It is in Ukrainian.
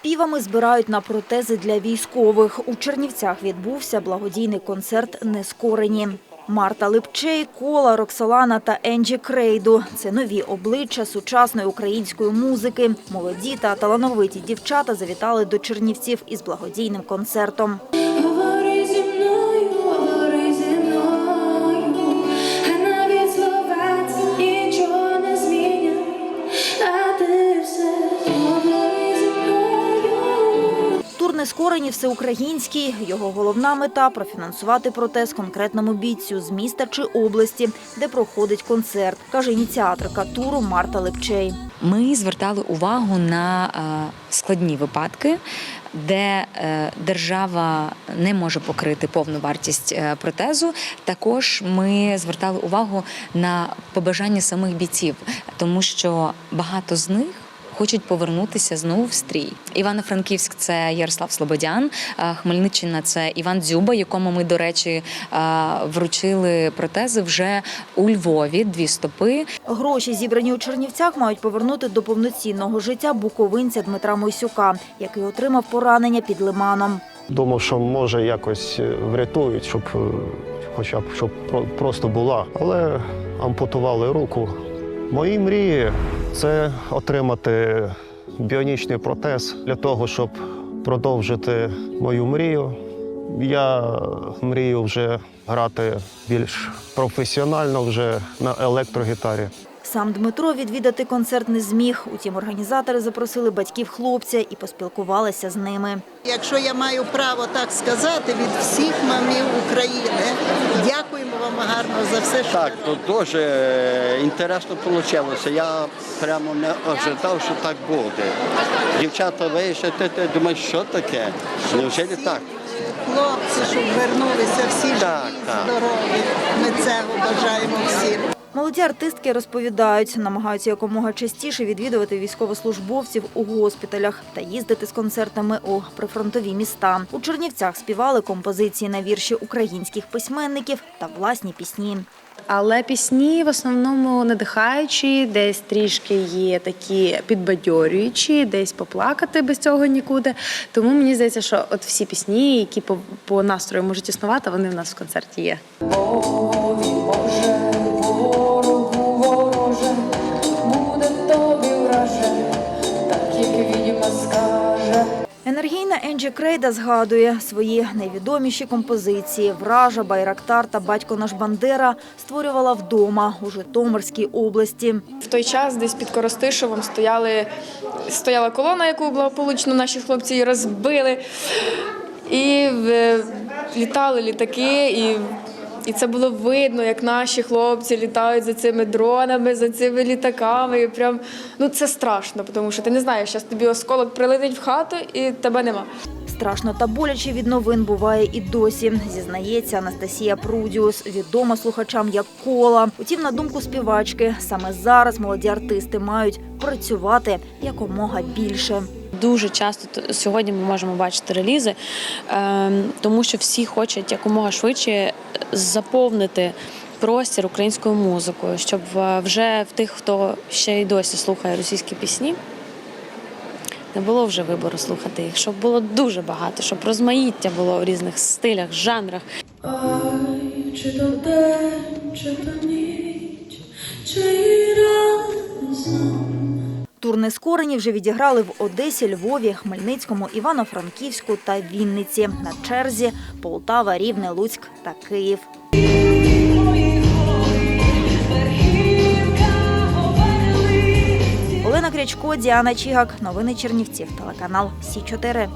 Співами збирають на протези для військових. У Чернівцях відбувся благодійний концерт «Нескорені». Марта Липчей, Кола, Роксолана та Енджі Крейду – це нові обличчя сучасної української музики. Молоді та талановиті дівчата завітали до Чернівців із благодійним концертом. Тур «Нескорені» всеукраїнський. Його головна мета – профінансувати протез конкретному бійцю з міста чи області, де проходить концерт, каже ініціаторка туру Марта Липчей. Ми звертали увагу на е, складні випадки, де е, держава не може покрити повну вартість е, протезу. Також ми звертали увагу на побажання самих бійців, тому що багато з них. Хочуть повернутися знову в стрій. Івано-Франківськ це Ярослав Слободян, Хмельниччина це Іван Дзюба, якому ми, до речі, вручили протези вже у Львові. Дві стопи. Гроші, зібрані у Чернівцях, мають повернути до повноцінного життя буковинця Дмитра Мойсюка, який отримав поранення під Лиманом. Думав, що може якось е, врятують, щоб е, хоча б щоб про- просто була. Але ампутували руку. Мої мрії це отримати біонічний протез для того, щоб продовжити мою мрію. Я мрію вже грати більш професіонально вже на електрогітарі. Сам Дмитро відвідати концерт не зміг. Утім, організатори запросили батьків хлопця і поспілкувалися з ними. Якщо я маю право так сказати від всіх мамів України, дякуємо вам гарно за все, що Так, то дуже е, інтересно вийшло. Я прямо не ожидав, що так буде. Дівчата вийшли, ти, ти думаєш, що таке? Неужели так? хлопці, щоб вернулися всі Так, живі, так. здорові. Ми цього бажаємо всім. Молоді артистки розповідають, намагаються якомога частіше відвідувати військовослужбовців у госпіталях та їздити з концертами у прифронтові міста. У Чернівцях співали композиції на вірші українських письменників та власні пісні. Але пісні в основному надихаючі, десь трішки є такі підбадьорюючі, десь поплакати без цього нікуди. Тому мені здається, що от всі пісні, які по, по настрою можуть існувати, вони в нас в концерті є. Енергійна Енджі Крейда згадує свої найвідоміші композиції «Вража», «Байрактар» та «Батько наш Бандера» створювала вдома у Житомирській області. В той час десь під Коростишевом стояли, стояла колона, яку благополучно наші хлопці її розбили. І в літали літаки, і, і це було видно, як наші хлопці літають за цими дронами, за цими літаками. І прям, ну це страшно, тому що ти не знаєш, зараз тобі осколок прилетить в хату і тебе нема. Страшно та боляче від новин буває і досі, зізнається Анастасія Прудіус, відома слухачам як кола. Утім, на думку співачки, саме зараз молоді артисти мають працювати якомога більше. Дуже часто сьогодні ми можемо бачити релізи, ем, тому що всі хочуть якомога швидше заповнити простір українською музикою, щоб е, вже в тих, хто ще й досі слухає російські пісні. Не було вже вибору слухати їх, щоб було дуже багато, щоб розмаїття було в різних стилях, жанрах. Ай, чи то день, чи то Тур скорені вже відіграли в Одесі, Львові, Хмельницькому, Івано-Франківську та Вінниці. На черзі Полтава, Рівне, Луцьк та Київ. Олена Крячко, Діана Чігак. Новини Чернівців. Телеканал Сі 4